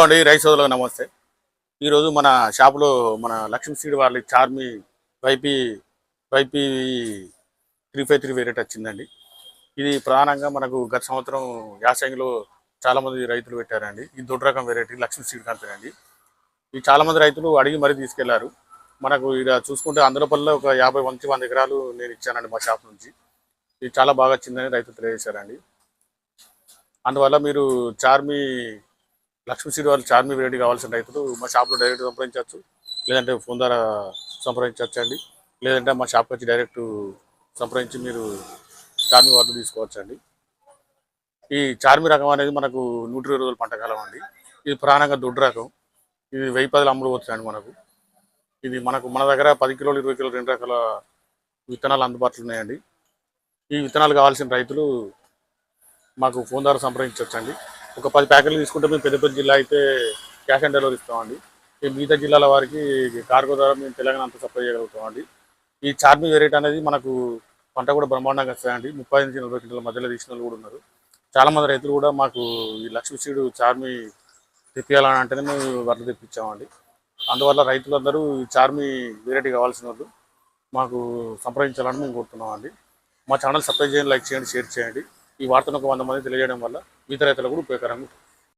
Hello అండి rice సోదరులకు నమస్తే. ఈరోజు మన షాపులో మన లక్ష్మీ సీడ్ వాళ్ళ Charmi YP YP three five three variety వచ్చిందండి. ఇది ప్రధానంగా మనకు గత సంవత్సరం యాసంగిలో చాలామంది రైతులు పెట్టారండి. ఈ దొడ్డు రకం వెరైటీ లక్ష్మీ సీడ్ కంపెనీ అండి ఇది చాలా మంది రైతులు అడిగి మరీ తీసుకెళ్ళారు. మనకు ఇలా చూసుకుంటే అందులోపల్లిలో ఒక యాభై మంచి వంద ఎకరాలు నేను ఇచ్చానండి మా షాప్ నుంచి. ఇది చాలా బాగా వచ్చిందని రైతులు తెలియజేశారండి. అందువల్ల మీరు చార్మి లక్ష్మీ సీడ్ వాళ్ళు చార్మి వెరైటీ కావాల్సిన రైతులు మా షాప్లో డైరెక్ట్ సంప్రదించవచ్చు. లేదంటే ఫోన్ ద్వారా సంప్రదించవచ్చు అండి లేదంటే మా షాప్కి వచ్చి డైరెక్ట్ సంప్రదించి మీరు చార్మి వాళ్ళు తీసుకోవచ్చు అండి ఈ చార్మి రకం అనేది మనకు నూట ఇరవై రోజుల పంటకాలం అండి. ఇది ప్రాణంగా దొడ్డు రకం. ఇది వెయ్యి పదులు అమ్ముడు మనకు. ఇది మనకు మన దగ్గర పది కిలోలు ఇరవై కిలోలు రెండు రకాల విత్తనాలు అందుబాటులో ఉన్నాయండి. ఈ విత్తనాలు కావాల్సిన రైతులు మాకు ఫోన్ ద్వారా సంప్రదించవచ్చండి. ఒక పది ప్యాకెట్లు తీసుకుంటే మేము పెద్దపల్లి జిల్లా అయితే క్యాష్ ఆన్ డెలివరీ ఇస్తామండి. ఈ మిగతా జిల్లాల వారికి కార్గో ద్వారా మేము తెలంగాణ అంతా సప్లై చేయగలుగుతామండి. ఈ చార్మింగ్ వెరైటీ అనేది మనకు పంట కూడా బ్రహ్మాండంగా వస్తాయండి. ముప్పై నుంచి నలభై కిలోల మధ్యలో తీసిన వాళ్ళు కూడా ఉన్నారు. చాలామంది రైతులు కూడా మాకు ఈ లక్ష్మీ సీడు చార్మి తెప్పియాలని అంటేనే మేము వడ్లు తెప్పించామండి. అందువల్ల రైతులందరూ ఈ చార్మి వెరైటీ కావాల్సిన వాళ్ళు మాకు సంప్రదించాలని మేము కోరుతున్నామండి. మా ఛానల్ సబ్స్క్రైబ్ చేయండి లైక్ చేయండి షేర్ చేయండి. ఈ వార్తను ఒక వంద మంది తెలియజేయడం వల్ల మిగతా రైతులకు కూడా ఉపయోగకరంగా ఉంటుంది